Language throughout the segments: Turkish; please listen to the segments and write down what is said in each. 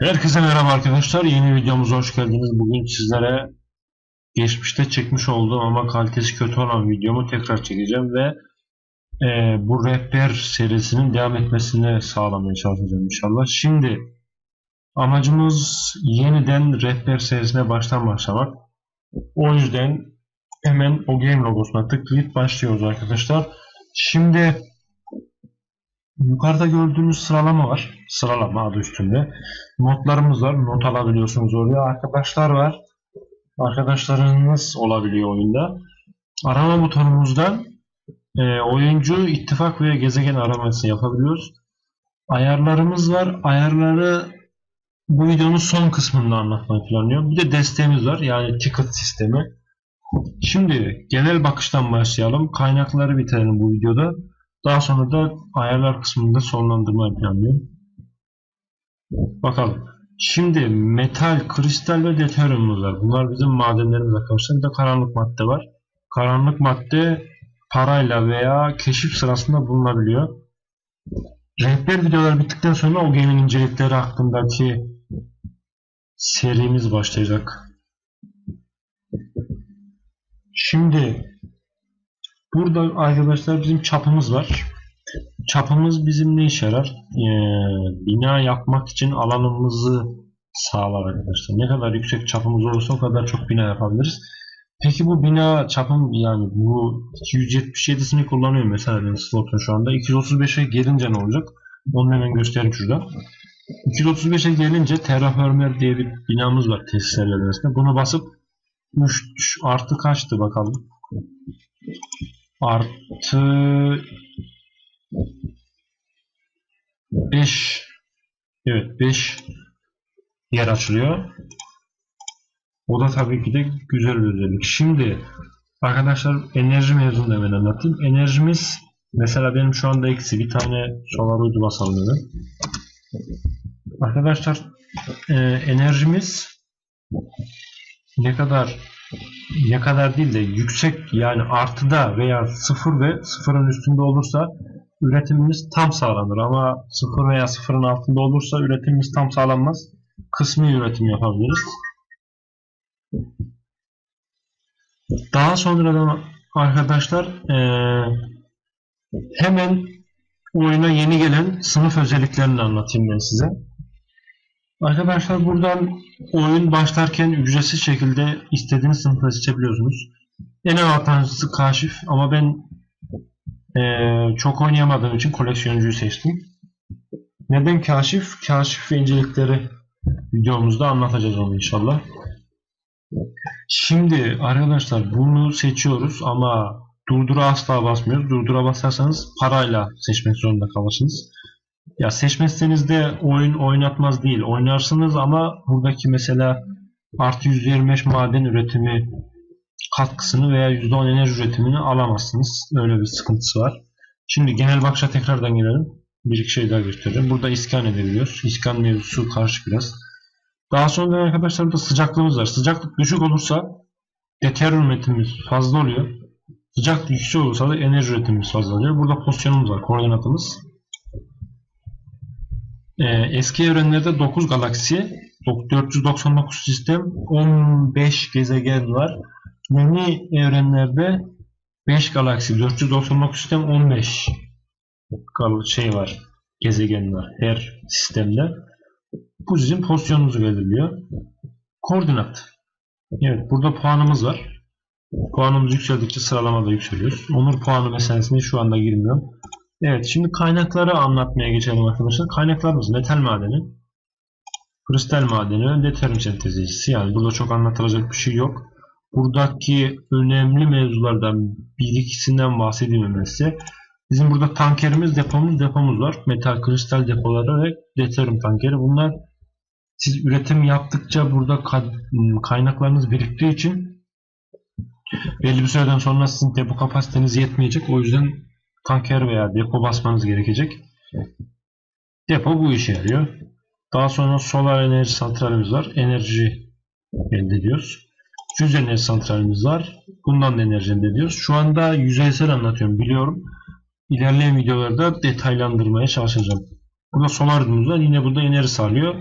Herkese merhaba arkadaşlar. Yeni videomuza hoş geldiniz. Bugün sizlere geçmişte çekmiş olduğum ama kalitesi kötü olan videomu tekrar çekeceğim ve e, bu rehber serisinin devam etmesini sağlamaya çalışacağım inşallah. Şimdi amacımız yeniden rehber serisine baştan başlamak. O yüzden hemen o game logosuna tıklayıp başlıyoruz arkadaşlar. Şimdi Yukarıda gördüğünüz sıralama var. Sıralama adı üstünde. Notlarımız var. Not alabiliyorsunuz oraya. Arkadaşlar var. Arkadaşlarınız olabiliyor oyunda. Arama butonumuzdan e, oyuncu, ittifak ve gezegen araması yapabiliyoruz. Ayarlarımız var. Ayarları bu videonun son kısmında anlatmayı planlıyorum. Bir de desteğimiz var. Yani ticket sistemi. Şimdi genel bakıştan başlayalım. Kaynakları bitirelim bu videoda. Daha sonra da ayarlar kısmında sonlandırmayı planlıyorum. Bakalım. Şimdi metal, kristal ve deuteryumumuz var. Bunlar bizim madenlerimiz arkadaşlar. Bir de karanlık madde var. Karanlık madde parayla veya keşif sırasında bulunabiliyor. Rehber videolar bittikten sonra o geminin incelikleri hakkındaki serimiz başlayacak. Şimdi Burada arkadaşlar bizim çapımız var. Çapımız bizim ne işe yarar? Ee, bina yapmak için alanımızı sağlar arkadaşlar. Ne kadar yüksek çapımız olursa o kadar çok bina yapabiliriz. Peki bu bina çapım yani bu 277'sini kullanıyorum mesela benim slotun şu anda. 235'e gelince ne olacak? Onu hemen göstereyim şurada. 235'e gelince terraformer diye bir binamız var tesislerle arasında. Bunu basıp 3 artı kaçtı bakalım artı 5 evet 5 yer açılıyor. O da tabii ki de güzel bir özellik. Şimdi arkadaşlar enerji mevzunu hemen anlatayım. Enerjimiz mesela benim şu anda eksi bir tane solar uydu basalım. Arkadaşlar e, enerjimiz ne kadar ne kadar değil de yüksek yani artıda veya sıfır ve sıfırın üstünde olursa üretimimiz tam sağlanır ama sıfır veya sıfırın altında olursa üretimimiz tam sağlanmaz. Kısmi üretim yapabiliriz. Daha sonradan arkadaşlar ee, hemen oyuna yeni gelen sınıf özelliklerini anlatayım ben size. Arkadaşlar buradan oyun başlarken ücretsiz şekilde istediğiniz sınıfı seçebiliyorsunuz. En avantajlısı kaşif ama ben ee, çok oynayamadığım için koleksiyoncuyu seçtim. Neden kaşif? Kaşif ve incelikleri videomuzda anlatacağız onu inşallah. Şimdi arkadaşlar bunu seçiyoruz ama durdura asla basmıyoruz. Durdura basarsanız parayla seçmek zorunda kalırsınız. Ya seçmezseniz de oyun oynatmaz değil. Oynarsınız ama buradaki mesela artı %25 maden üretimi katkısını veya %10 enerji üretimini alamazsınız. Öyle bir sıkıntısı var. Şimdi genel bakışa tekrardan gelelim. Bir iki şey daha göstereceğim. Burada iskan edebiliyoruz. İskan mevzusu karşı biraz. Daha sonra arkadaşlar burada sıcaklığımız var. Sıcaklık düşük olursa deteryon üretimimiz fazla oluyor. Sıcaklık yüksek olursa da enerji üretimimiz fazla oluyor. Burada pozisyonumuz var. Koordinatımız. Ee, eski evrenlerde 9 galaksi, 499 sistem, 15 gezegen var. Yeni evrenlerde 5 galaksi, 499 sistem, 15 şey var, gezegen var her sistemde. Bu sizin pozisyonunuzu belirliyor. Koordinat. Evet, burada puanımız var. Puanımız yükseldikçe sıralamada yükseliyoruz. Onur puanı meselesine şu anda girmiyorum. Evet şimdi kaynakları anlatmaya geçelim arkadaşlar. Kaynaklarımız metal madeni, kristal madeni, determin sentezicisi. Yani burada çok anlatılacak bir şey yok. Buradaki önemli mevzulardan bir ikisinden bahsedeyim size. Bizim burada tankerimiz, depomuz, depomuz var. Metal, kristal depoları ve determin tankeri. Bunlar siz üretim yaptıkça burada kaynaklarınız biriktiği için belli bir süreden sonra sizin depo kapasiteniz yetmeyecek. O yüzden tanker veya depo basmanız gerekecek. Depo bu işe yarıyor. Daha sonra solar enerji santralimiz var. Enerji elde ediyoruz. Füz enerji santralimiz var. Bundan da enerji elde ediyoruz. Şu anda yüzeysel anlatıyorum biliyorum. İlerleyen videolarda detaylandırmaya çalışacağım. Burada solar var. Yine burada enerji sağlıyor.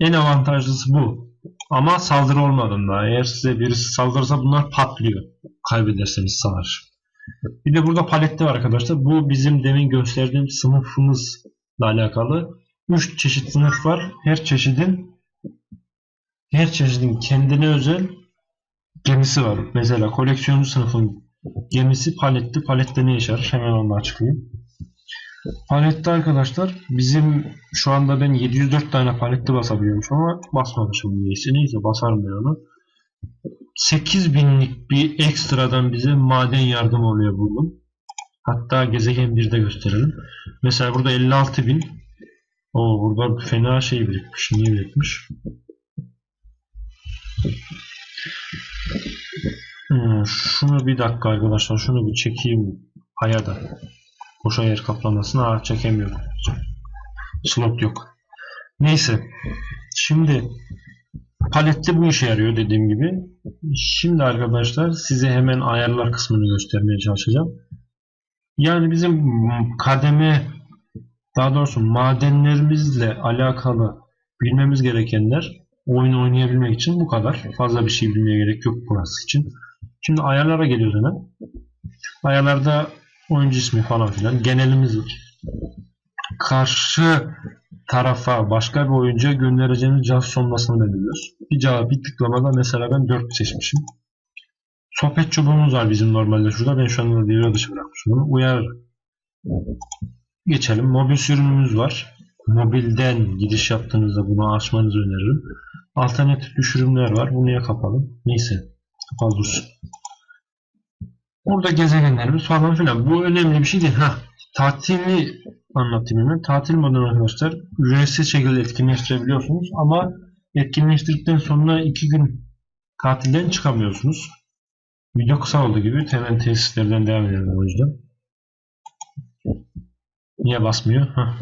En avantajlısı bu. Ama saldırı olmadığında eğer size birisi saldırırsa bunlar patlıyor. Kaybederseniz savaş. Bir de burada palette var arkadaşlar. Bu bizim demin gösterdiğim sınıfımızla alakalı. 3 çeşit sınıf var. Her çeşidin her çeşidin kendine özel gemisi var. Mesela koleksiyoncu sınıfın gemisi paletli. Palette ne işe yarar? Hemen onu açıklayayım. Palette arkadaşlar bizim şu anda ben 704 tane palette basabiliyormuşum ama basmamışım niyeyse. Neyse basarım ben onu. 8000'lik bir ekstradan bize maden yardım oluyor bunun. Hatta gezegen 1'de gösterelim. Mesela burada 56.000 o burada fena şey birikmiş. Niye birikmiş? Hmm, şunu bir dakika arkadaşlar. Şunu bir çekeyim aya da. Boşa yer kaplamasına ha, çekemiyorum. Slot yok. Neyse. Şimdi palette bu işe yarıyor dediğim gibi. Şimdi arkadaşlar size hemen ayarlar kısmını göstermeye çalışacağım. Yani bizim kademe daha doğrusu madenlerimizle alakalı bilmemiz gerekenler oyun oynayabilmek için bu kadar. Fazla bir şey bilmeye gerek yok burası için. Şimdi ayarlara geliyoruz hemen. Ayarlarda oyuncu ismi falan filan. Genelimiz var. Karşı tarafa başka bir oyuncuya göndereceğimiz cevap sonrasını belirliyoruz. Bir cevap bir tıklamada mesela ben 4 seçmişim. Sohbet çubuğumuz var bizim normalde şurada. Ben şu anda devre dışı bırakmışım bunu. Uyar. Geçelim. Mobil sürümümüz var. Mobilden gidiş yaptığınızda bunu açmanızı öneririm. Alternatif düşürümler var. Bu niye kapalı? Neyse. Kapalı dursun. Burada gezegenlerimiz falan filan. Bu önemli bir şey değil. Ha, tatili anlatayım hemen. Tatil modunu arkadaşlar ücretsiz şekilde etkinleştirebiliyorsunuz ama etkinleştirdikten sonra iki gün tatilden çıkamıyorsunuz. Video kısa oldu gibi hemen tesislerden devam edelim o yüzden. Niye basmıyor? Heh.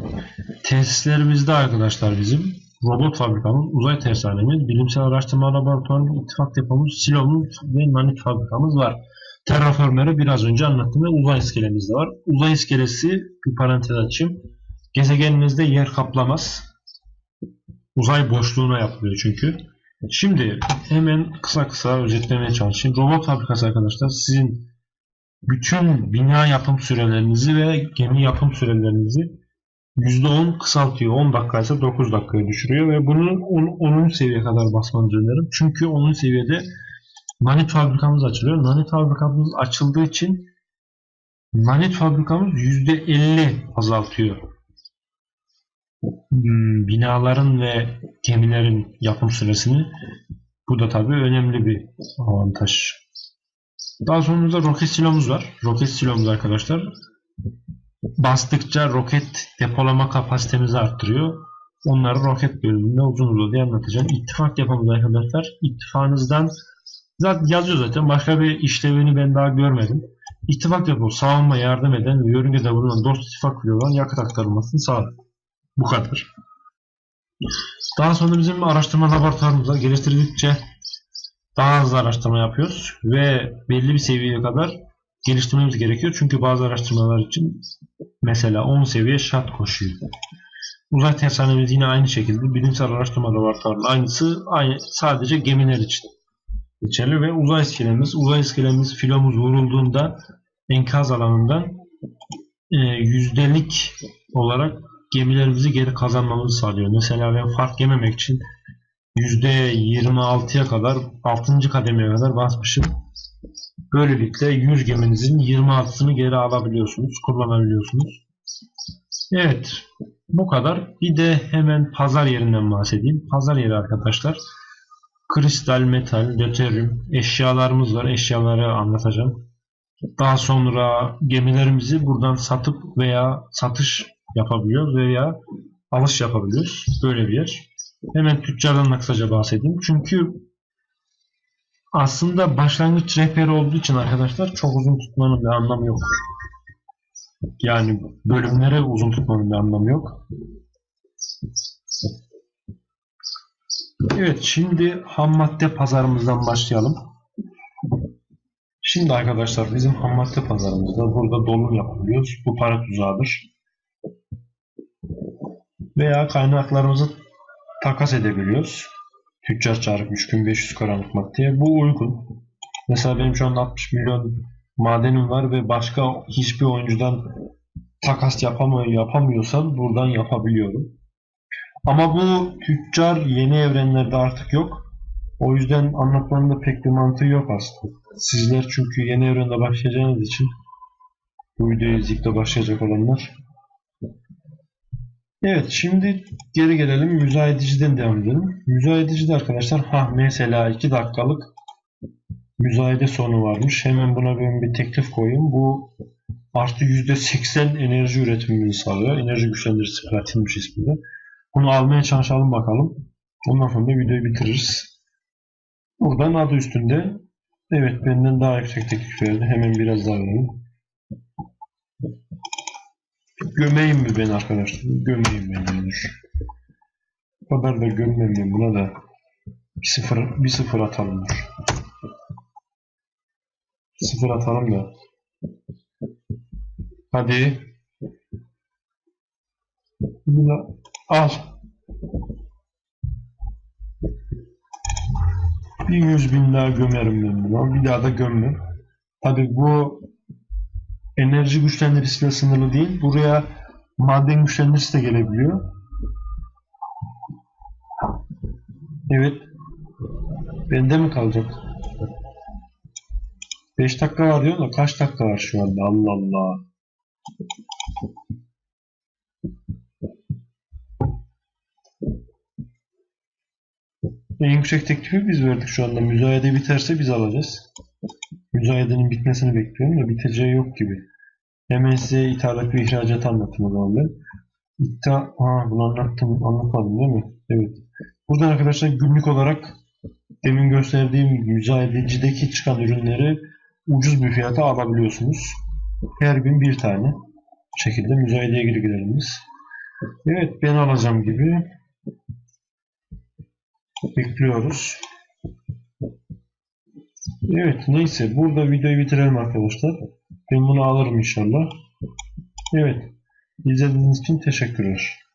Tesislerimizde arkadaşlar bizim robot fabrikamız, uzay tersanemiz, bilimsel araştırma laboratuvarımız, ittifak depomuz, silomuz ve nanit fabrikamız var. Terraformer'ı biraz önce anlattım ve uzay iskelemiz de var. Uzay iskelesi bir parantez açayım. Gezegenimizde yer kaplamaz. Uzay boşluğuna yapılıyor çünkü. Şimdi hemen kısa kısa özetlemeye çalışayım. Robot fabrikası arkadaşlar sizin bütün bina yapım sürelerinizi ve gemi yapım sürelerinizi %10 kısaltıyor. 10 dakika ise 9 dakikaya düşürüyor ve bunu 10. 10. seviye kadar basmanızı öneririm. Çünkü 10. seviyede Nanit fabrikamız açılıyor. Nanit fabrikamız açıldığı için nanit fabrikamız %50 azaltıyor. Hmm, Binaların ve gemilerin yapım süresini. Bu da tabii önemli bir avantaj. Daha sonra da roket silomuz var. Roket silomuz arkadaşlar bastıkça roket depolama kapasitemizi arttırıyor. Onları roket bölümünde uzun diye anlatacağım. İttifak yapımız arkadaşlar. İttifakınızdan zaten yazıyor zaten. Başka bir işlevini ben daha görmedim. İttifak yapımı savunma yardım eden ve yörüngede bulunan dost ittifak bloğundan yakıt aktarılmasını sağlar. Bu kadar. Daha sonra bizim araştırma laboratuvarımızda geliştirdikçe daha hızlı araştırma yapıyoruz ve belli bir seviyeye kadar geliştirmemiz gerekiyor. Çünkü bazı araştırmalar için mesela 10 seviye şart koşuyor. Uzay tersanemiz yine aynı şekilde bilimsel araştırma laboratuvarının aynısı aynı, sadece gemiler için geçerli ve uzay iskelemiz uzay iskelemiz filomuz vurulduğunda enkaz alanından e, yüzdelik olarak gemilerimizi geri kazanmamızı sağlıyor. Mesela ben fark yememek için %26'ya kadar 6. kademeye kadar basmışım. Böylelikle 100 geminizin 26'sını geri alabiliyorsunuz, kullanabiliyorsunuz. Evet, bu kadar. Bir de hemen pazar yerinden bahsedeyim. Pazar yeri arkadaşlar. Kristal, metal, deuterium eşyalarımız var. Eşyaları anlatacağım. Daha sonra gemilerimizi buradan satıp veya satış yapabiliyoruz veya alış yapabiliyoruz. Böyle bir yer. Hemen tüccardan da kısaca bahsedeyim. Çünkü aslında başlangıç rehberi olduğu için arkadaşlar çok uzun tutmanın bir anlamı yok. Yani bölümlere uzun tutmanın bir anlamı yok. Evet şimdi ham madde pazarımızdan başlayalım. Şimdi arkadaşlar bizim ham madde pazarımızda burada dolum yapabiliyoruz. Bu para tuzağıdır. Veya kaynaklarımızı takas edebiliyoruz. Tüccar çağırıp 3500 karanlık maddeye. Bu uygun. Mesela benim şu an 60 milyon madenim var ve başka hiçbir oyuncudan takas yapamıyor, yapamıyorsam buradan yapabiliyorum. Ama bu tüccar yeni evrenlerde artık yok. O yüzden anlatmanın da pek bir mantığı yok aslında. Sizler çünkü yeni evrende başlayacağınız için bu videoyu izleyip de başlayacak olanlar. Evet şimdi geri gelelim müzayedeciden devam edelim. Müzayedecide arkadaşlar ha mesela 2 dakikalık müzayede sonu varmış. Hemen buna ben bir teklif koyayım. Bu artı %80 enerji üretimimizi sağlıyor. Enerji güçlendiricisi platinmiş isminde. Bunu almaya çalışalım bakalım. Ondan sonra da videoyu bitiririz. Buradan adı üstünde. Evet benden daha yüksek teklif verdi. Hemen biraz daha verelim. Gömeyim mi ben arkadaşlar? Gömeyim ben yani. O kadar da gömmem ben buna da. Bir sıfır, bir sıfır atalım. dur. Sıfır atalım da. Hadi. Bunu al. Bir yüz bin daha gömerim ben buna. Bir daha da gömmem. Tabi bu enerji güçlendiricisiyle sınırlı değil. Buraya maden güçlendiricisi de gelebiliyor. Evet. Bende mi kalacak? 5 dakika var diyor da kaç dakika var şu anda? Allah Allah. En yüksek teklifi biz verdik şu anda. Müzayede biterse biz alacağız. Müzayedenin bitmesini bekliyorum da biteceği yok gibi. Hemen size ithalat ve ihracat anlatayım o zaman ben. İtta, ha bunu anlattım, anlatmadım değil mi? Evet. Buradan arkadaşlar günlük olarak demin gösterdiğim müzayedecideki çıkan ürünleri ucuz bir fiyata alabiliyorsunuz. Her gün bir tane. Şekilde müzayedeye geri. Evet ben alacağım gibi. Bekliyoruz. Evet neyse burada videoyu bitirelim arkadaşlar. Ben bunu alırım inşallah. Evet. İzlediğiniz için teşekkürler.